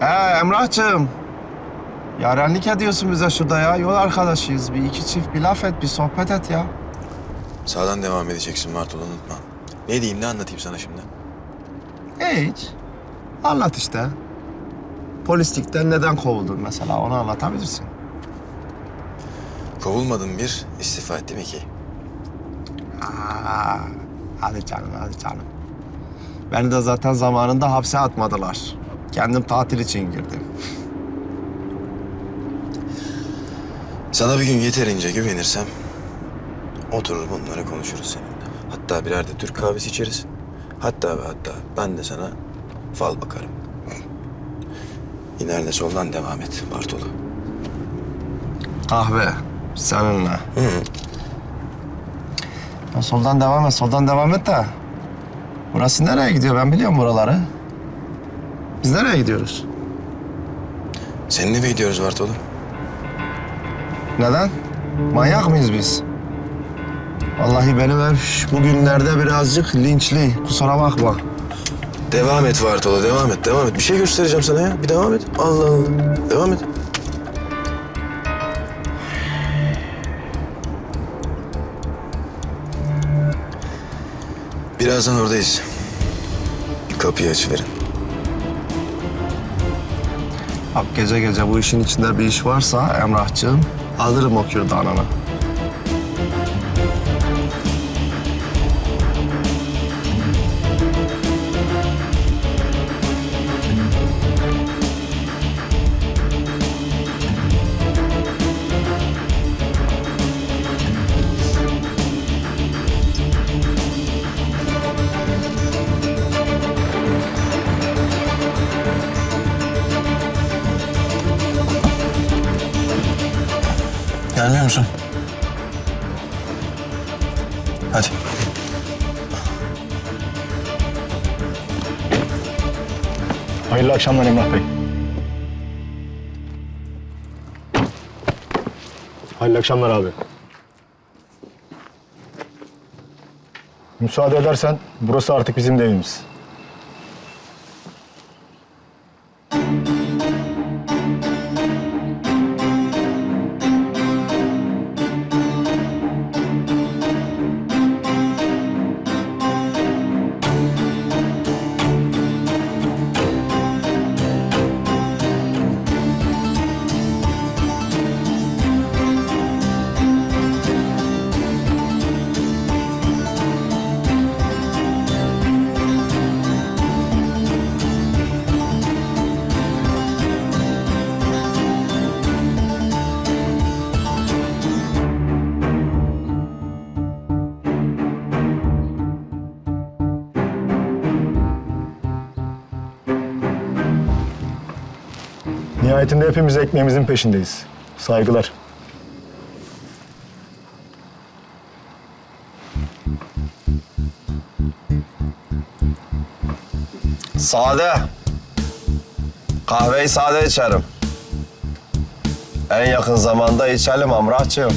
He Emrah'cığım. Yarenlik ediyorsun bize şurada ya. Yol arkadaşıyız. Bir iki çift bir laf et, bir sohbet et ya. Sağdan devam edeceksin Bartol unutma. Ne diyeyim ne anlatayım sana şimdi? Hiç. Anlat işte. Polislikten neden kovuldun mesela onu anlatabilirsin. Kovulmadım bir, istifa ettim iki. Aa, hadi canım, hadi canım. Beni de zaten zamanında hapse atmadılar. Kendim tatil için girdim. Sana bir gün yeterince güvenirsem oturur bunları konuşuruz seninle. Hatta birer de Türk kahvesi içeriz. Hatta ve hatta ben de sana fal bakarım. İlerle soldan devam et Bartolu. Kahve seninle. Hı hı. Ya soldan devam et, soldan devam et de. Burası nereye gidiyor? Ben biliyorum buraları. Biz nereye gidiyoruz? Senin eve gidiyoruz Bartolu. Neden? Manyak mıyız biz? Vallahi benim ev bugünlerde birazcık linçli. Kusura bakma. Devam et Bartolo, devam et, devam et. Bir şey göstereceğim sana ya. Bir devam et. Allah Allah. Devam et. Birazdan oradayız. Kapıyı açıverin. Bak gece gece bu işin içinde bir iş varsa Emrah'cığım alırım o kürdanını. Gelmiyor musun? Hadi. Hayırlı akşamlar Emrah Bey. Hayırlı akşamlar abi. Müsaade edersen burası artık bizim de evimiz. Nihayetinde hepimiz ekmeğimizin peşindeyiz. Saygılar. Sade. Kahveyi sade içerim. En yakın zamanda içelim Emrah'cığım.